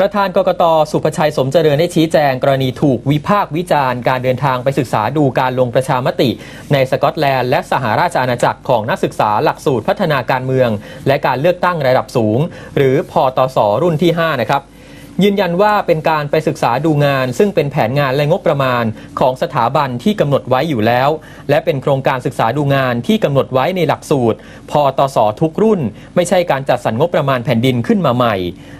ประธานกกตสุภชัยสมเจริญได้ชี้แจง กรณีถูกวิพากษ์วิจารณ์การเดินทางไปศึกษาดูการลงประชามติ ในสกอตแลนด์และสหราชอาณาจักรของนักศึกษาหลักสูตรพัฒนาการเมือง และการเลือกตั้งระดับสูง หรือพอตสรุ่นที่ 5 นะครับ ยืนยันว่าเป็นการไปศึกษาดูงาน ซึ่งเป็นแผนงานและงบประมาณของสถาบันที่กำหนดไว้อยู่แล้ว และเป็นโครงการศึกษาดูงานที่กำหนดไว้ในหลักสูตร พอตสทุกรุ่น ไม่ใช่การจัดสรรงบประมาณแผ่นดินขึ้นมาใหม่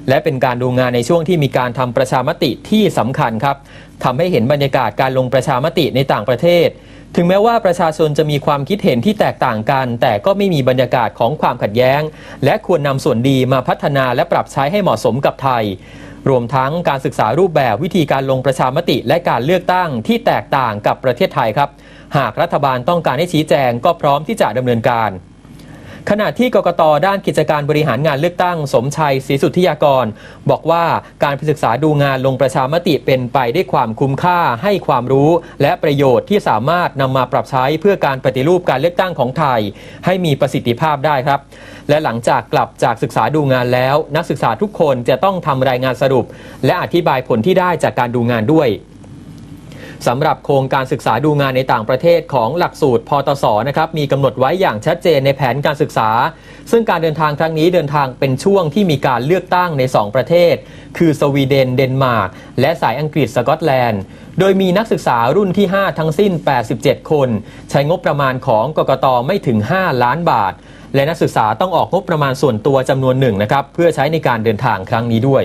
และเป็นการดูงานในช่วงที่มีการทำประชามติที่สำคัญครับทำให้เห็นบรรยากาศการลงประชามติในต่างประเทศ ถึงแม้ว่าประชาชนจะมีความคิดเห็นที่แตกต่างกัน แต่ก็ไม่มีบรรยากาศของความขัดแย้ง และควรนำส่วนดีมาพัฒนาและปรับใช้ให้เหมาะสมกับไทย รวมทั้งการศึกษารูปแบบวิธีการลงประชามติและการเลือกตั้งที่แตกต่างกับประเทศไทยครับ หากรัฐบาลต้องการให้ชี้แจงก็พร้อมที่จะดำเนินการ ขณะที่กกตด้านกิจการบริหารงานเลือกตั้ง สมชัยศรีสุทธิยากร บอกว่าการศึกษาดูงานลงประชามติเป็นไปได้วยความคุ้มค่าให้ความรู้ และประโยชน์ที่สามารถนำมาปรับใช้เพื่อการปฏิรูปการเลือกตั้งของไทย ให้มีประสิทธิภาพได้ครับ และหลังจากกลับจากศึกษาดูงานแล้ว นักศึกษาทุกคนจะต้องทำรายงานสรุป และอธิบายผลที่ได้จากการดูงานด้วย สำหรับโครงการศึกษาดูงานในต่างประเทศของหลักสูตรพตสนะครับมีกำหนดไว้อย่างชัดเจนในแผนการศึกษา ซึ่งการเดินทางครั้งนี้เดินทางเป็นช่วงที่มีการเลือกตั้งใน 2 ประเทศ คือสวีเดน เดนมาร์กและสายอังกฤษสกอตแลนด์ โดยมีนักศึกษารุ่นที่ 5 ทั้งสิ้น 87 คน ใช้งบประมาณของกกตไม่ถึง 5 ล้านบาท และนักศึกษาต้องออกงบประมาณส่วนตัวจำนวนหนึ่งนะครับเพื่อใช้ในการเดินทางครั้งนี้ด้วย